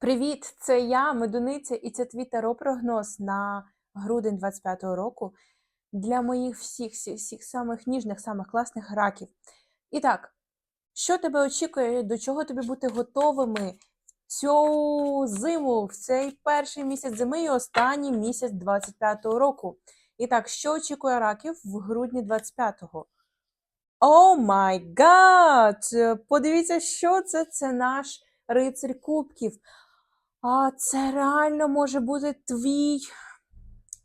Привіт, це я, Медуниця, і це твій таро-прогноз на грудень 25-го року для моїх всіх, всіх, всіх самих ніжних, самих класних раків. І так, що тебе очікує, до чого тобі бути готовими цю зиму, в цей перший місяць зими і останній місяць 25-го року? І так, що очікує раків в грудні 25-го? О май гад! Подивіться, що це? Це наш рицарь кубків. А це реально може бути твій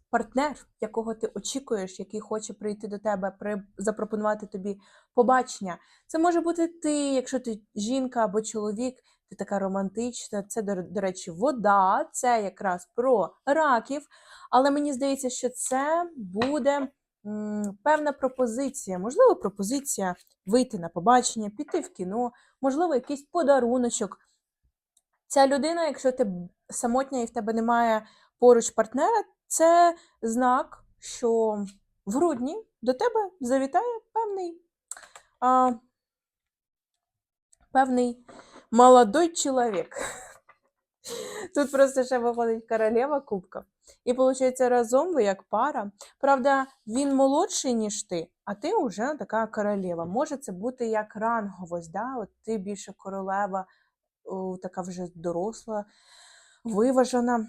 партнер, якого ти очікуєш, який хоче прийти до тебе, запропонувати тобі побачення. Це може бути ти, якщо ти жінка або чоловік, ти така романтична. Це, до, до речі, вода, це якраз про раків. Але мені здається, що це буде певна пропозиція. Можливо, пропозиція вийти на побачення, піти в кіно, можливо, якийсь подаруночок. Ця людина, якщо ти самотня і в тебе немає поруч партнера, це знак, що в грудні до тебе завітає певний, а, певний молодой чоловік. Тут просто ще виходить королева кубка. І виходить, разом ви як пара. Правда, він молодший, ніж ти, а ти вже така королева. Може це бути як ранговость, да? От ти більше королева, така вже доросла, виважена,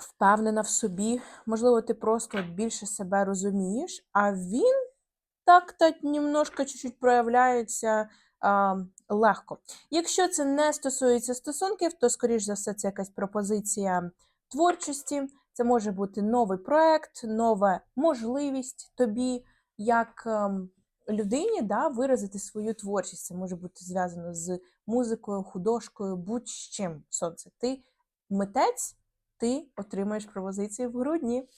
впевнена в собі. Можливо, ти просто більше себе розумієш, а він так-то немножко чуть-чуть проявляється легко. Якщо це не стосується стосунків, то, скоріш за все, це якась пропозиція творчості. Це може бути новий проект, нова можливість тобі, як ем, людині, да, виразити свою творчість. Це може бути зв'язано з музикою, художкою, будь-з чим. Сонце. Ти митець, ти отримаєш пропозиції в грудні.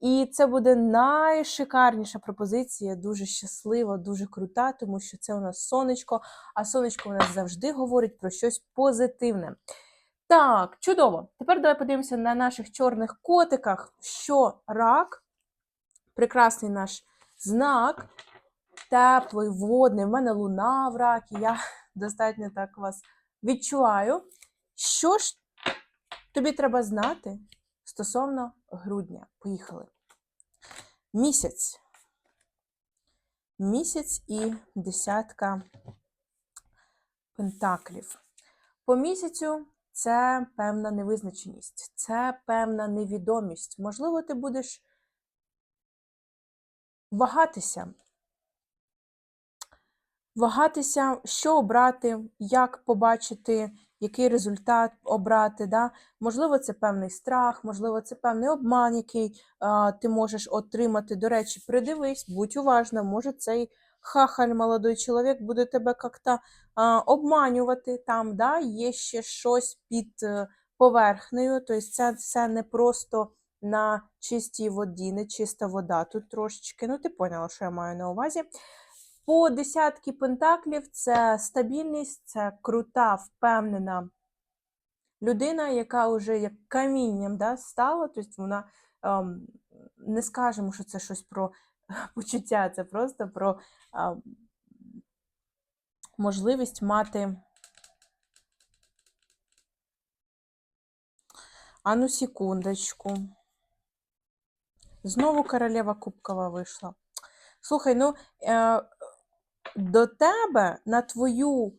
І це буде найшикарніша пропозиція, дуже щаслива, дуже крута, тому що це у нас сонечко, а сонечко у нас завжди говорить про щось позитивне. Так, чудово. Тепер давай подивимося на наших чорних котиках, що рак, прекрасний наш знак, теплий, водний. В мене луна в ракі, я достатньо так вас відчуваю. Що ж тобі треба знати стосовно грудня? Поїхали. Місяць. Місяць і десятка пентаклів. По місяцю це певна невизначеність, це певна невідомість. Можливо, ти будеш вагатися. Вагатися, що обрати, як побачити, який результат обрати. Да? Можливо, це певний страх, можливо, це певний обман, який а, ти можеш отримати. До речі, придивись, будь уважна, може цей хахаль, молодий чоловік, буде тебе як-то обманювати там, да? є ще щось під е, поверхнею. Тобто це все не просто на чистій воді, не чиста вода. Тут трошечки, ну ти поняла, що я маю на увазі. По десятки пентаклів це стабільність, це крута, впевнена людина, яка вже як камінням да, стала. Тобто вона ем, не скажемо, що це щось про почуття, це просто про ем, можливість мати. Ану, секундочку. Знову королева Кубкова вийшла. Слухай, ну е, до тебе на твою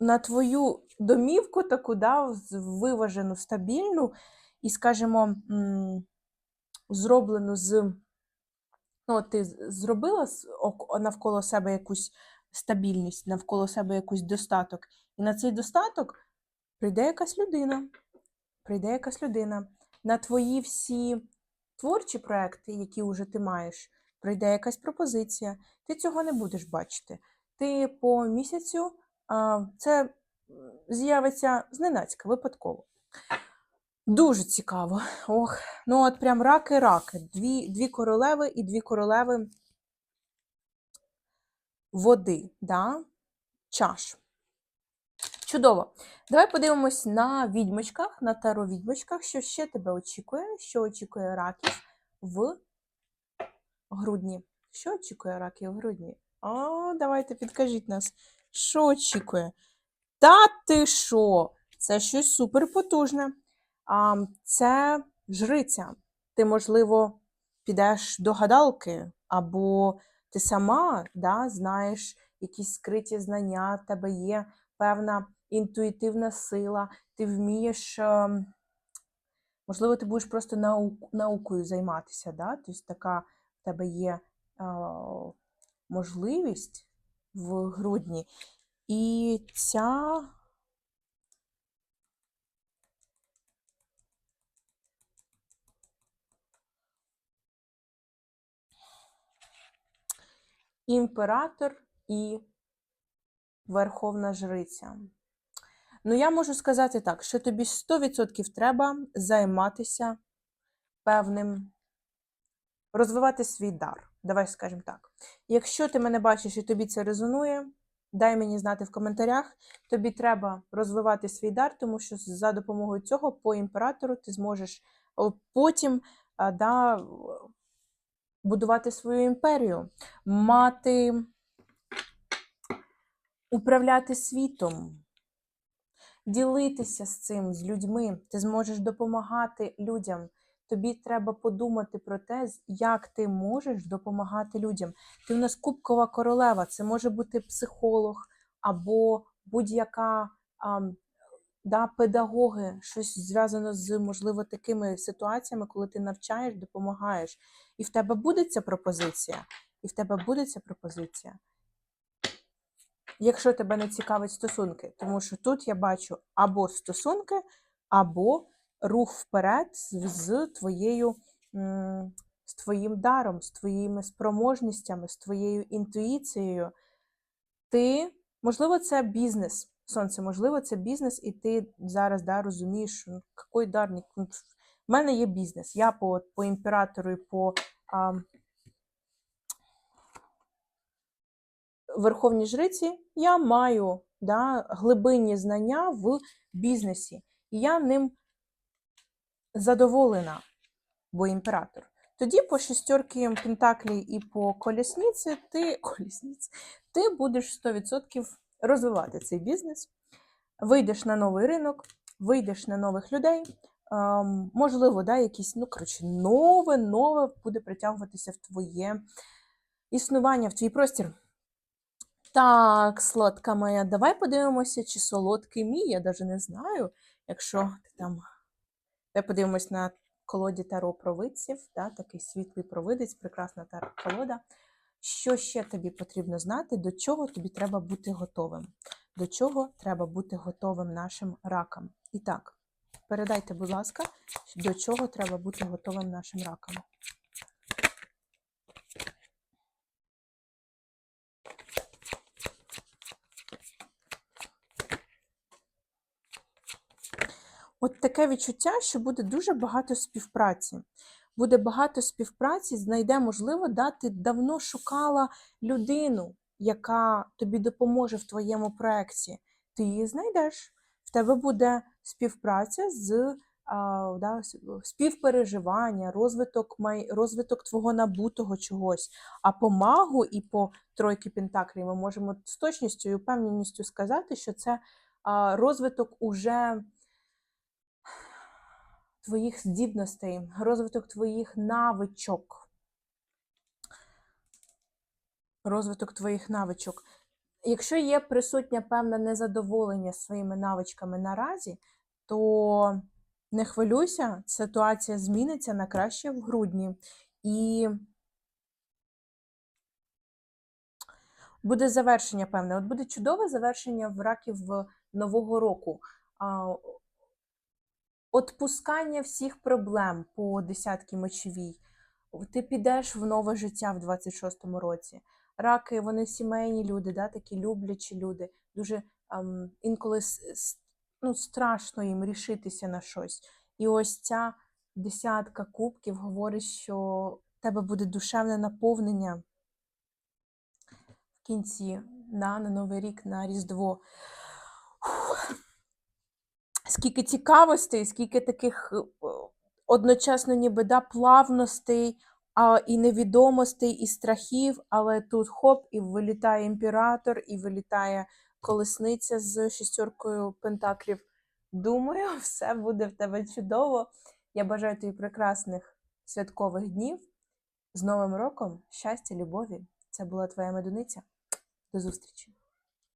на твою домівку таку, да, виважену, стабільну і, скажімо, зроблену з. Ну, ти зробила навколо себе якусь стабільність, навколо себе якийсь достаток. І на цей достаток прийде якась людина. Прийде якась людина. На твої всі творчі проекти, які вже ти маєш, прийде якась пропозиція, ти цього не будеш бачити. Ти по місяцю це з'явиться зненацька, випадково. Дуже цікаво. Ох, ну от прям раки-раки. Дві дві королеви і дві королеви води, да? чаш. Чудово. Давай подивимось на відьмочках, на таро відьмочках, що ще тебе очікує, що очікує раків в грудні. Що очікує раків в грудні? О, давайте підкажіть нас, що очікує. Та ти що? Це щось суперпотужне. Це жриця. Ти, можливо, підеш до гадалки, або ти сама да, знаєш якісь скриті знання, в тебе є певна інтуїтивна сила, ти вмієш. ем, Можливо, ти будеш просто наук, наукою займатися, да? тобто така тебе є можливість в грудні. І ця імператор і верховна жриця. Ну, я можу сказати так, що тобі 100% треба займатися певним, розвивати свій дар. Давай скажемо так. Якщо ти мене бачиш і тобі це резонує, дай мені знати в коментарях. Тобі треба розвивати свій дар, тому що за допомогою цього по імператору ти зможеш потім да, будувати свою імперію, мати, управляти світом ділитися з цим з людьми, ти зможеш допомагати людям. Тобі треба подумати про те, як ти можеш допомагати людям. Ти в нас кубкова королева, це може бути психолог або будь-яка да, педагоги, щось зв'язано з, можливо, такими ситуаціями, коли ти навчаєш, допомагаєш. І в тебе буде ця пропозиція, і в тебе буде ця пропозиція якщо тебе не цікавить стосунки. Тому що тут я бачу або стосунки, або рух вперед з, з твоєю. З твоїм даром, з твоїми спроможностями, з твоєю інтуїцією. Ти, можливо, це бізнес, сонце, можливо, це бізнес, і ти зараз да, розумієш, ну, який дар. ні- ну, мене є бізнес. Я по, по імператору і по а, верховній жриці я маю да, глибинні знання в бізнесі. І я ним задоволена, бо імператор. Тоді по шестерки Пентаклі і по колісниці ти, колісниці, ти будеш 100% розвивати цей бізнес, вийдеш на новий ринок, вийдеш на нових людей. ем, можливо, да, якісь, ну, коротше, нове, нове буде притягуватися в твоє існування, в твій простір. Так, сладка моя, давай подивимося, чи солодкий мій, я навіть не знаю, якщо ти там. Давай подивимось на колоді Таро провидців, да, такий світлий провидець, прекрасна таро колода. Що ще тобі потрібно знати, до чого тобі треба бути готовим? До чого треба бути готовим нашим ракам? І так, передайте, будь ласка, до чого треба бути готовим нашим ракам. От таке відчуття, що буде дуже багато співпраці. Буде багато співпраці, знайде, можливо, да, ти давно шукала людину, яка тобі допоможе в твоєму проєкті. Ти її знайдеш. В тебе буде співпраця з а, да, співпереживання, розвиток, май, розвиток твого набутого чогось. А по магу і по тройки Пентаклів ми можемо з точністю і впевненістю сказати, що це а, розвиток уже твоїх здібностей, розвиток твоїх навичок. Розвиток твоїх навичок. Якщо є присутнє певне незадоволення своїми навичками наразі, то не хвилюйся, ситуація зміниться на краще в грудні. І буде завершення певне. От буде чудове завершення в раків нового року. Отпускання всіх проблем по десятки мечовій. Ти підеш в нове життя в 26-му році. Раки, вони сімейні люди, да, такі люблячі люди. Дуже ем, інколи ну, страшно їм рішитися на щось. І ось ця десятка кубків говорить, що в тебе буде душевне наповнення в кінці, да, на Новий рік, на Різдво. Скільки цікавостей, скільки таких е, одночасно ніби да, плавностей, а, і невідомостей, і страхів, але тут хоп, і вилітає імператор, і вилітає колесниця з шістеркою пентаклів. Думаю, все буде в тебе чудово. Я бажаю тобі прекрасних святкових днів. З Новим роком, щастя, любові. Це була твоя медуниця. До зустрічі!